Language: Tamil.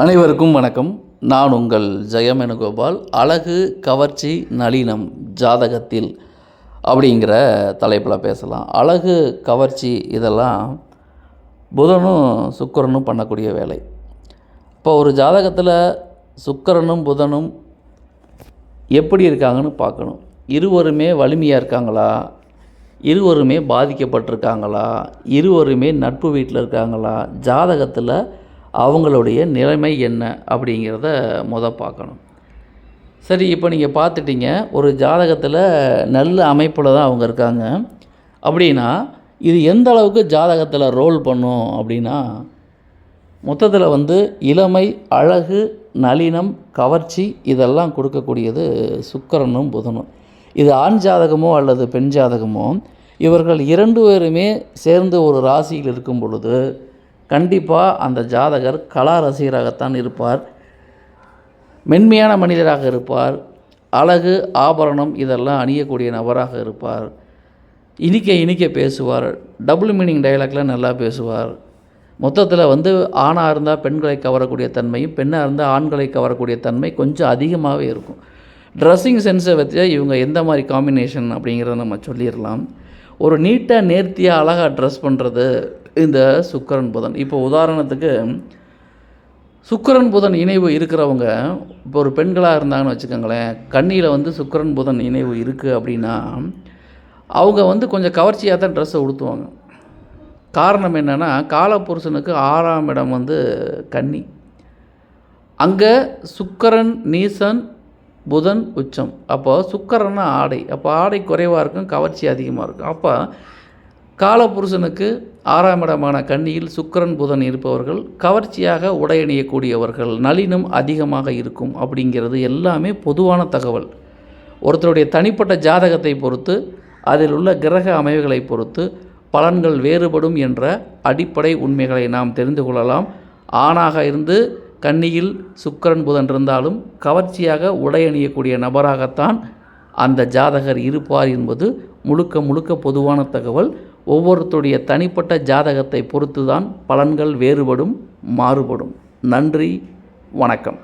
அனைவருக்கும் வணக்கம். நான் உங்கள் ஜெயமேனுகோபால். அழகு கவர்ச்சி நளினம் ஜாதகத்தில் அப்படிங்கிற தலைப்பில் பேசலாம். அழகு கவர்ச்சி இதெல்லாம் புதனும் சுக்கரனும் பண்ணக்கூடிய வேலை. இப்போ ஒரு ஜாதகத்தில் சுக்கரனும் புதனும் எப்படி இருக்காங்கன்னு பார்க்கணும். இருவருமே வலிமையாக இருக்காங்களா? இருவருமே பாதிக்கப்பட்டிருக்காங்களா? இருவருமே நட்பு வீட்டில் இருக்காங்களா? ஜாதகத்தில் அவங்களுடைய நிலைமை என்ன அப்படிங்கிறத முத பார்க்கணும். சரி இப்போ நீங்கள் பார்த்துட்டீங்க ஒரு ஜாதகத்தில் நல்ல அமைப்பில் தான் அவங்க இருக்காங்க. அப்படின்னா இது எந்த அளவுக்கு ஜாதகத்தில் ரோல் பண்ணும் அப்படின்னா மொத்தத்தில் வந்து இளமை அழகு நளினம் கவர்ச்சி இதெல்லாம் கொடுக்கக்கூடியது சுக்கரனும் புதனும். இது ஆண் ஜாதகமோ அல்லது பெண் ஜாதகமோ இவர்கள் இரண்டு பேருமே சேர்ந்து ஒரு ராசியில் இருக்கும் பொழுது கண்டிப்பாக அந்த ஜாதகர் கலா ரசிகராகத்தான் இருப்பார். மென்மையான மனிதராக இருப்பார். அழகு ஆபரணம் இதெல்லாம் அணியக்கூடிய நபராக இருப்பார். இனிக்க இனிக்க பேசுவார். டபுள் மீனிங் டைலாக்லாம் நல்லா பேசுவார். மொத்தத்தில் வந்து ஆணாக இருந்தால் பெண்களை கவரக்கூடிய தன்மையும் பெண்ணாக இருந்தால் ஆண்களை கவரக்கூடிய தன்மை கொஞ்சம் அதிகமாகவே இருக்கும். ட்ரெஸ்ஸிங் சென்ஸை வச்சு இவங்க எந்த மாதிரி காம்பினேஷன் அப்படிங்கிறத நம்ம சொல்லிடலாம். ஒரு நீட்டாக நேர்த்தியாக அழகாக ட்ரெஸ் பண்ணுறது இந்த சுக்கரன் புதன். இப்போ உதாரணத்துக்கு சுக்கரன் புதன் இணைவு இருக்கிறவங்க இப்போ ஒரு பெண்களாக இருந்தாங்கன்னு வச்சுக்கோங்களேன் கண்ணியில் வந்து சுக்கரன் புதன் இணைவு இருக்குது அப்படின்னா அவங்க வந்து கொஞ்சம் கவர்ச்சியாக தான் ட்ரெஸ்ஸை உடுத்துவாங்க. காரணம் என்னென்னா காலப்புருஷனுக்கு ஆறாம் இடம் வந்து கன்னி. அங்கே சுக்கரன் நீசன் புதன் உச்சம். அப்போ சுக்கரன்னா ஆடை. அப்போ ஆடை குறைவாக இருக்கும் கவர்ச்சி அதிகமாக இருக்கும். அப்போ காலபுருஷனுக்கு ஆறாம் இடமான கன்னியில் சுக்கரன் புதன் இருப்பவர்கள் கவர்ச்சியாக உடையணியக்கூடியவர்கள் நளினம் அதிகமாக இருக்கும் அப்படிங்கிறது எல்லாமே பொதுவான தகவல். ஒருத்தருடைய தனிப்பட்ட ஜாதகத்தை பொறுத்து அதில் உள்ள கிரக அமைவுகளை பொறுத்து பலன்கள் வேறுபடும் என்ற அடிப்படை உண்மைகளை நாம் தெரிந்து கொள்ளலாம். ஆணாக இருந்து கன்னியில் சுக்கரன் புதன் இருந்தாலும் கவர்ச்சியாக உடையணியக்கூடிய நபராகத்தான் அந்த ஜாதகர் இருப்பார் என்பது முழுக்க முழுக்க பொதுவான தகவல் ஒவ்வொருத்தருடைய தனிப்பட்ட ஜாதகத்தை பொறுத்து தான் பலன்கள் வேறுபடும் மாறுபடும். நன்றி வணக்கம்.